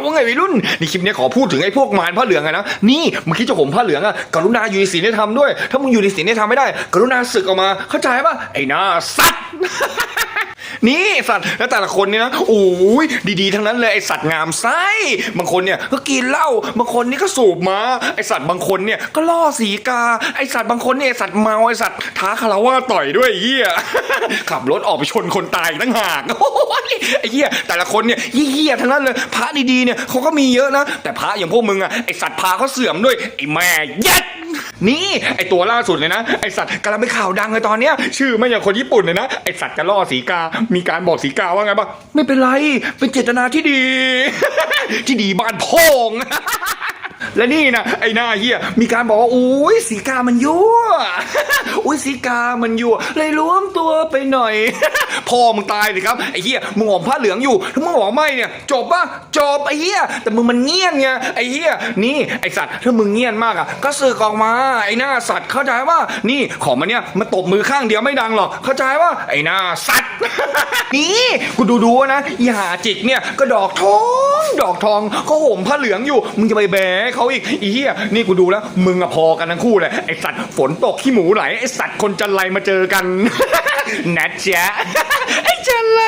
เอาไงวัยรุ่นในคลิปนี้ขอพูดถึงไอ้พวกมารผ้าเหลืองอะนะนี่มึงคิดจะห่มผ้าเหลืองอะกรุณาอยู่ในศีลในธรรมด้วย ถ้ามึงอยู่ในศีลในธรรมไม่ได้ กรุณาศึกออกมาเข้าใจปะไอ้หน้าสัตว์ นี่สัตว์แล้วแต่ละคนเนี่ยนะโอ้ยดีๆ ทั้งนั้นเลยไอสัตว์งามไส้บางคนเนี่ยก็กินเหล้าบางคนนี่ก็สูบมาไอสัตว์บางคนเนี่ยก็ล่อสีกาไอสัตว์บางคนเนี่ยไอสัตว์เมาไอสัตว์ท้าคาราวะต่อยด้วยเหี้ยขับรถออกไปชนคนตายตั้งหากไอเหี้ยแต่ละคนเนี่ยเหี้ยๆทั้งนั้นเลยพระดีๆเนี่ยเขาก็มีเยอะนะ แต่พระอย่างพวกมึงอะไอสัตว์พาเขาเสื่อมด้วยไอแม่ย็ด นี่ไอตัวล่าสุดเลยนะไอสัตว์กำลังเป็นข่าวดังเลยตอนเนี้ยชื่อไม่อย่างคนญี่ปุ่นเลยนะไอสัตว์จะล่อสีกา มีการบอกสีกาว่าไงบ้างไม่เป็นไร เป็นเจตนาที่ดี ที่ดีบ้านพองและนี่นะไอหน้าเฮียมีการบอกว่าโอ้ยสีกามันยั่ว สีกามันยั่วเลยรวมตัวไปหน่อย พ่อมึงตายสิครับไอ้เฮียมึงหอมผ้าเหลืองอยู่ถ้ามึงบอกไม่เนี่ยจบปะจบไอ้เฮียแต่มึงมันเงียนไงไอ้เฮียนี่ไอสัตว์ถ้ามึงเงียนมากอะก็สึกออกมาไอหน้าสัตว์เข้าใจว่านี่ของมันเนี่ยมันตบมือข้างเดียวไม่ดังหรอกเข้าใจว่าไอหน้าสัตว์นี่กูดูดูนะอีหาจิกเนี่ยก็ดอกทอง ดอกทองเขาห่มผ้าเหลืองอยู่ มึงจะไปแบเขาอีกอีเหี้ยนี่กูดูแล้ว มึงอะพอกันทั้งคู่เลยไอสัตว์ฝนตกขี้หมูไหลไอสัตว์คนจันไรมาเจอกัน นะจ๊ะไอจันไร